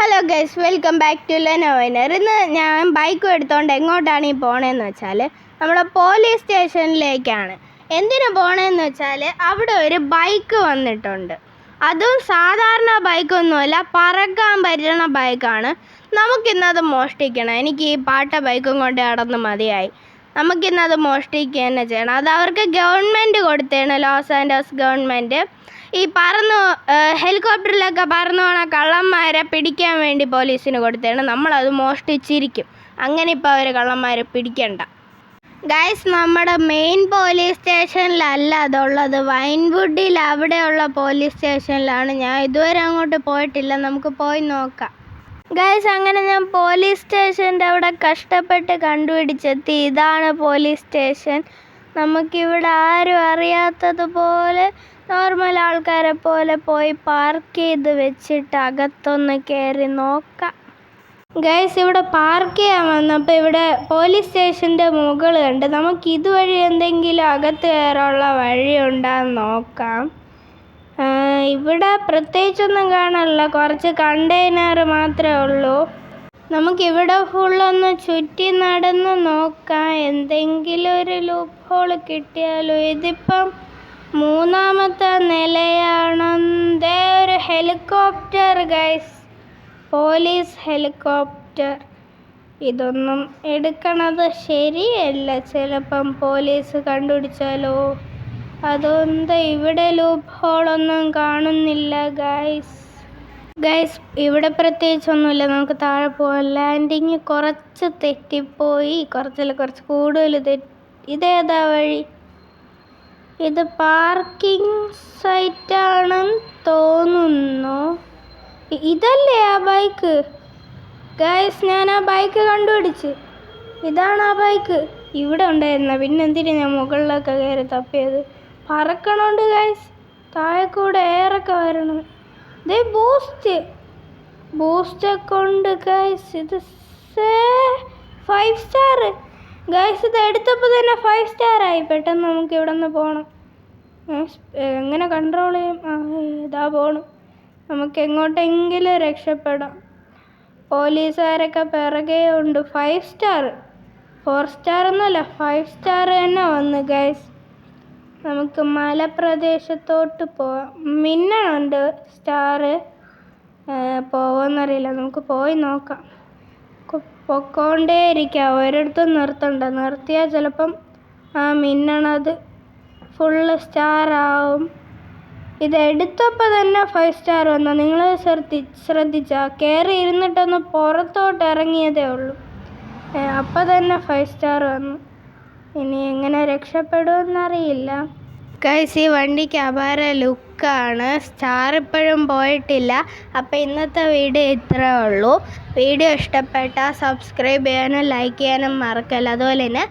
Hello guys welcome back to ലെനോവൈനർ ഇന്ന് ഞാൻ bike എടുത്തുകൊണ്ട് എങ്ങോട്ടാണ് ഈ പോണേന്ന് വെച്ചാൽ നമ്മുടെ പോലീസ് സ്റ്റേഷനിലേക്കാണ് എന്തിനു പോണേന്ന് വെച്ചാൽ അവിടെ ഒരു ബൈക്ക് വന്നിട്ടുണ്ട്. അതും സാധാരണ ബൈക്കൊന്നുമല്ല പറക്കാൻ പറ്റുന്ന ബൈക്കാണ് നമുക്കിന്നത് മോഷ്ടിക്കണം. എനിക്ക് ഈ പാട്ട ബൈക്കും കൊണ്ട് നടന്ന് മതിയായി. നമുക്കിന്നത് മോഷ്ടിക്കുക തന്നെ ചെയ്യണം. അത് അവർക്ക് ഗവൺമെന്റ് കൊടുത്തേണ് ലോസ് ആൻഡോസ് ഗവൺമെന്റ് ഈ പറന്നു ഹെലികോപ്റ്ററിലൊക്കെ പറന്നു പോണ കള്ളന്മാരെ പിടിക്കാൻ വേണ്ടി പോലീസിന് കൊടുത്തതാണ് നമ്മളത് മോഷ്ടിച്ചിരിക്കും. അങ്ങനെ ഇപ്പോൾ അവർ കള്ളന്മാരെ പിടിക്കണ്ട. ഗൈസ് നമ്മുടെ മെയിൻ പോലീസ് സ്റ്റേഷനിലല്ല അതുള്ളത്. വൈൻവുഡിൽ അവിടെയുള്ള പോലീസ് സ്റ്റേഷനിലാണ് ഞാൻ ഇതുവരെ അങ്ങോട്ട് പോയിട്ടില്ല. നമുക്ക് പോയി നോക്കാം. ഗൈസ് അങ്ങനെ ഞാൻ പോലീസ് സ്റ്റേഷന്റെ അവിടെ കഷ്ടപ്പെട്ട് കണ്ടുപിടിച്ചെത്തി. ഇതാണ് പോലീസ് സ്റ്റേഷൻ നമുക്കിവിടെ ആരും അറിയാത്തതുപോലെ നോർമൽ ആൾക്കാരെ പോലെ പോയി പാർക്ക് ചെയ്ത് വെച്ചിട്ട് അകത്തൊന്ന് കയറി നോക്കാം. ഗൈസ് ഇവിടെ പാർക്ക് ചെയ്യാൻ വന്നപ്പോൾ ഇവിടെ പോലീസ് സ്റ്റേഷന്റെ മുകൾ കണ്ട് നമുക്ക് ഇതുവഴി എന്തെങ്കിലും അകത്ത് കയറാനുള്ള വഴി ഉണ്ടാന്ന് നോക്കാം. ഇവിടെ പ്രത്യേകിച്ചൊന്നും കാണാനില്ല. കുറച്ച് കണ്ടെയ്നർ മാത്രമേ ഉള്ളൂ. നമുക്കിവിടെ ഫുള്ളൊന്ന് ചുറ്റി നടന്ന് നോക്കാം. എന്തെങ്കിലും ഒരു ലൂപ്പ് ഹോൾ കിട്ടിയാലോ? ഇതിപ്പം മൂന്നാമത്തെ നിലയാണെന്തേ ഒരു ഹെലികോപ്റ്റർ ഗൈസ് പോലീസ് ഹെലികോപ്റ്റർ. ഇതൊന്നും എടുക്കണത് ശരിയല്ല. ചിലപ്പം പോലീസ് കണ്ടുപിടിച്ചാലോ? അതൊന്താ ഇവിടെ ലൂപ്പ് ഹോളൊന്നും കാണുന്നില്ല ഗൈസ് ഗൈസ് ഇവിടെ പ്രത്യേകിച്ചൊന്നുമില്ല. നമുക്ക് താഴെ പോകാം ലാൻഡിങ് കുറച്ച് തെറ്റിപ്പോയി. കുറച്ചല്ല കുറച്ച് കൂടുതൽ തെറ്റി. ഇതേതാ വഴി? ഇത് പാർക്കിംഗ് സൈറ്റ് സൈറ്റാണെന്ന് തോന്നുന്നു. ഇതല്ലേ ആ ബൈക്ക്? ഗൈസ് ഞാൻ ആ ബൈക്ക് കണ്ടുപിടിച്ച്. ഇതാണ് ആ ബൈക്ക്. ഇവിടെ ഉണ്ടായിരുന്ന പിന്നെ എന്തിനാ ഞാൻ മുകളിലൊക്കെ കയറി തപ്പിയത്? പറക്കണോണ്ട് ഗൈസ് താഴെ കൂടെ എയറൊക്കെ വരണം. ദേ ബൂസ്റ്റ് ബൂസ്റ്റൊക്കെ ഉണ്ട് ഗൈസ് ഇത് ഫൈവ് സ്റ്റാർ ഗൈസ് ഇത് എടുത്തപ്പോൾ തന്നെ ഫൈവ് സ്റ്റാർ ആയി. പെട്ടെന്ന് നമുക്ക് ഇവിടെ നിന്ന് പോകണം എങ്ങനെ കൺട്രോൾ ചെയ്യും? ഇതാ പോണു. നമുക്ക് എങ്ങോട്ടെങ്കിലും രക്ഷപ്പെടാം. പോലീസുകാരൊക്കെ പിറകെ ഉണ്ട്. ഫൈവ് സ്റ്റാർ ഫോർ സ്റ്റാർ ഒന്നുമല്ല ഫൈവ് സ്റ്റാർ തന്നെ വന്നു ഗൈസ് നമുക്ക് മലപ്രദേശത്തോട്ട് പോവാം. മിന്നണുണ്ട് സ്റ്റാറ് പോവോന്നറിയില്ല. നമുക്ക് പോയി നോക്കാം. പൊക്കോണ്ടേ ഇരിക്കുക ഒരിടത്തും നിർത്തണ്ട. നിർത്തിയാൽ ചിലപ്പം ആ മിന്നണത് ഫുള്ള് സ്റ്റാർ ആവും. ഇത് എടുത്തപ്പോൾ തന്നെ ഫൈവ് സ്റ്റാർ വന്നാൽ നിങ്ങൾ ശ്രദ്ധി ശ്രദ്ധിച്ചാൽ കയറി ഇരുന്നിട്ടൊന്ന് പുറത്തോട്ട് ഇറങ്ങിയതേ ഉള്ളൂ. അപ്പോൾ തന്നെ ഫൈവ് സ്റ്റാർ വന്നു. ഇനി എങ്ങനെ രക്ഷപ്പെടുമെന്നറിയില്ല. കൈസി വണ്ടിക്ക് അപാര ലുക്കാണ് സ്റ്റാർ ഇപ്പോഴും പോയിട്ടില്ല. അപ്പോൾ ഇന്നത്തെ വീഡിയോ ഇത്രേ ഉള്ളൂ. വീഡിയോ ഇഷ്ടപ്പെട്ടാൽ സബ്സ്ക്രൈബ് ചെയ്യാനും ലൈക്ക് ചെയ്യാനും മറക്കല്ല. അതുപോലെ തന്നെ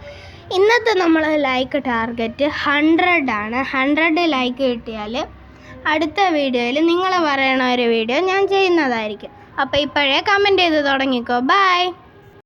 ഇന്നത്തെ നമ്മൾ ലൈക്ക് ടാർഗറ്റ് ഹൺഡ്രഡ് ആണ്. ഹൺഡ്രഡ് ലൈക്ക് കിട്ടിയാൽ അടുത്ത വീഡിയോയിൽ നിങ്ങൾ പറയണ ഒരു വീഡിയോ ഞാൻ ചെയ്യുന്നതായിരിക്കും. അപ്പോൾ ഇപ്പോഴേ കമന്റ് ചെയ്ത് തുടങ്ങിക്കോ. ബൈ